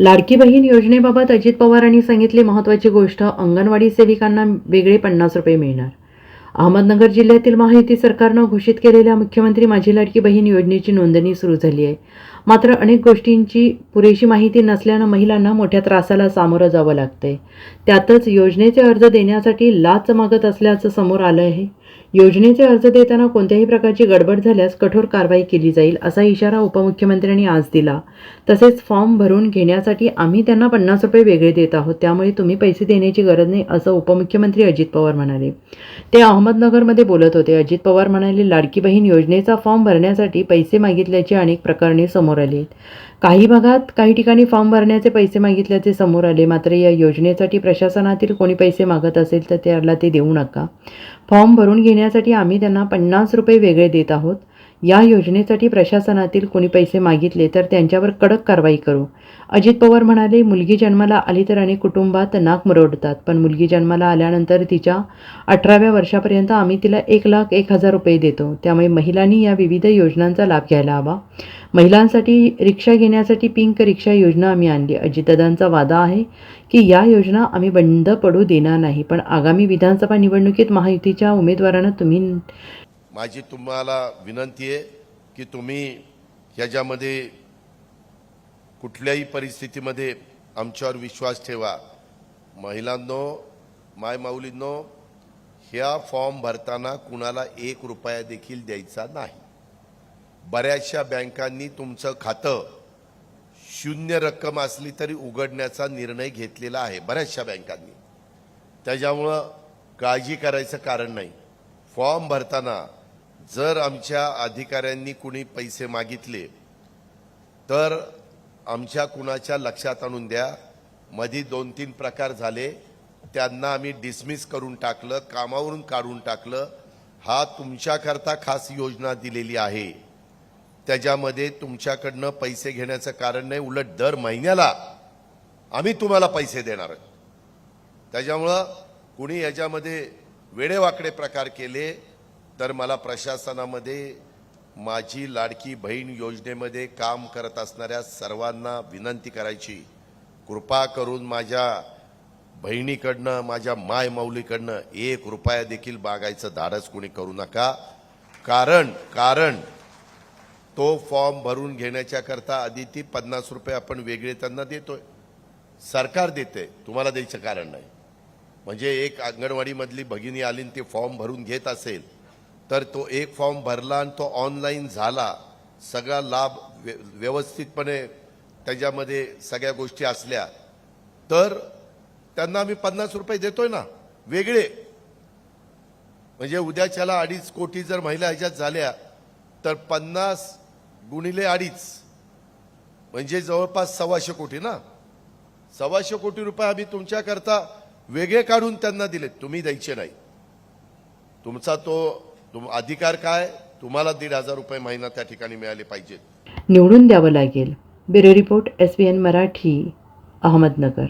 लाडकी बहीण योजनेबाबत अजित पवारांनी सांगितली महत्त्वाची गोष्ट अंगणवाडी सेविकांना वेगळे पन्नास रुपये मिळणार. अहमदनगर जिल्ह्यातील महायुती सरकारनं घोषित केलेल्या मुख्यमंत्री माझी लाडकी बहीण योजनेची नोंदणी सुरू झाली आहे. मात्र अनेक गोष्टींची पुरेशी माहिती नसल्यानं महिलांना मोठ्या त्रासाला सामोरं जावं लागतंय. त्यातच योजनेचे अर्ज देण्यासाठी लाच मागत असल्याचं समोर आलं आहे. योजनेचे अर्ज देताना कोणत्याही प्रकारची गडबड झाल्यास कठोर कारवाई केली जाईल असा इशारा उपमुख्यमंत्र्यांनी आज दिला. तसेच फॉर्म भरून घेण्यासाठी आम्ही त्यांना पन्नास रुपये वेगळे देत आहोत त्यामुळे तुम्ही पैसे देण्याची गरज नाही असं उपमुख्यमंत्री अजित पवार म्हणाले. ते अहमदनगरमध्ये बोलत होते. अजित पवार म्हणाले लाडकी बहीण योजनेचा फॉर्म भरण्यासाठी पैसे मागितल्याची अनेक प्रकरणे समोर आली. काही भागात काही ठिकाणी फॉर्म भरण्याचे पैसे मागितल्याचे समोर आले. मात्र या योजनेसाठी प्रशासनातील कोणी पैसे मागत असेल तर त्याला ते देऊ नका. फॉर्म भरून घेण्यासाठी आम्ही त्यांना पन्नास रुपये वेगळे देत आहोत. या योजनेसाठी प्रशासनातील कोणी पैसे मागितले तर त्यांच्यावर कडक कारवाई करू. अजित पवार म्हणाले मुलगी जन्माला आली तर अनेक कुटुंबात नाक मुरवडतात पण मुलगी जन्माला आल्यानंतर तिच्या अठराव्या वर्षापर्यंत आम्ही तिला एक लाख एक हजार रुपये देतो. त्यामुळे महिलांनी या विविध योजनांचा लाभ घ्यायला हवा. महिलांसाठी रिक्षा घेण्यासाठी पिंक रिक्षा योजना आम्ही आणली. अजितदादांचा वादा आहे की या योजना आम्ही बंद पडू देणार नाही पण आगामी विधानसभा निवडणुकीत महायुतीच्या उमेदवारांना तुम्ही माझी तुम्हाला विनंती आहे की तुम्ही ह्याच्यामध्ये कुठल्याही परिस्थितीमध्ये आमच्यावर विश्वास ठेवा. महिलांनो मायमाऊलींनो ह्या फॉर्म भरताना कुणाला एक रुपया देखील द्यायचा नाही. बऱ्याचशा बँकांनी तुमचं खातं शून्य रक्कम असली तरी उघडण्याचा निर्णय घेतलेला आहे बऱ्याचशा बँकांनी. त्याच्यामुळं काळजी करायचं कारण नाही. फॉर्म भरताना जर आमच्या अधिकाऱ्यांनी कुणी पैसे मागितले तर आमच्या कुणाच्या लक्षात आणून द्या. मधी दोन तीन प्रकार झाले. त्यांना आम्ही डिसमिस करून टाकलं कामावरून काढून टाकलं. हा तुमच्याकरता खास योजना दिलेली आहे. त्याच्यामध्ये तुमच्याकडनं पैसे घेण्याचं कारण नाही उलट दर महिन्याला आम्ही तुम्हाला पैसे देणार आहोत. त्याच्यामुळं कुणी याच्यामध्ये वेडेवाकडे प्रकार केले तर मला प्रशासनामध्ये माझी लाडकी बहीण योजनेमध्ये काम करत असणाऱ्या सर्वांना विनंती करायची. कृपा करून माझ्या बहिणीकडनं माझ्या माय माऊलीकडनं एक रुपया देखील बागायचं धाडस कुणी करू नका. कारण कारण तो फॉर्म भरून घेण्याच्या करता आधी ती पन्नास रुपये आपण वेगळे त्यांना देतोय. सरकार देते तुम्हाला द्यायचं कारण नाही. म्हणजे एक अंगणवाडीमधली भगिनी आली आणि ती फॉर्म भरून घेत असेल तर तो एक फॉर्म भरला आणि तो ऑनलाईन झाला. सगळा लाभ व्य व्यवस्थितपणे त्याच्यामध्ये सगळ्या गोष्टी असल्या. तर त्यांना आम्ही पन्नास रुपये देतोय ना वेगळे. म्हणजे उद्याच्याला अडीच कोटी जर महिला ह्याच्यात झाल्या तर पन्नास गुणिले अडीच. म्हणजे जवळपास सव्वाशे कोटी ना. सव्वाशे कोटी रुपये आम्ही तुमच्याकरता वेगळे काढून त्यांना दिले तुम्ही द्यायचे नाही. तुमचा तो तुम अधिकार काय? तुम्हाला दीड हजार रुपये महिना त्या ठिकाणी मिळाले पाहिजेत. निवडून द्यावं लागेल. Bureau report S B N Marathi Ahmednagar.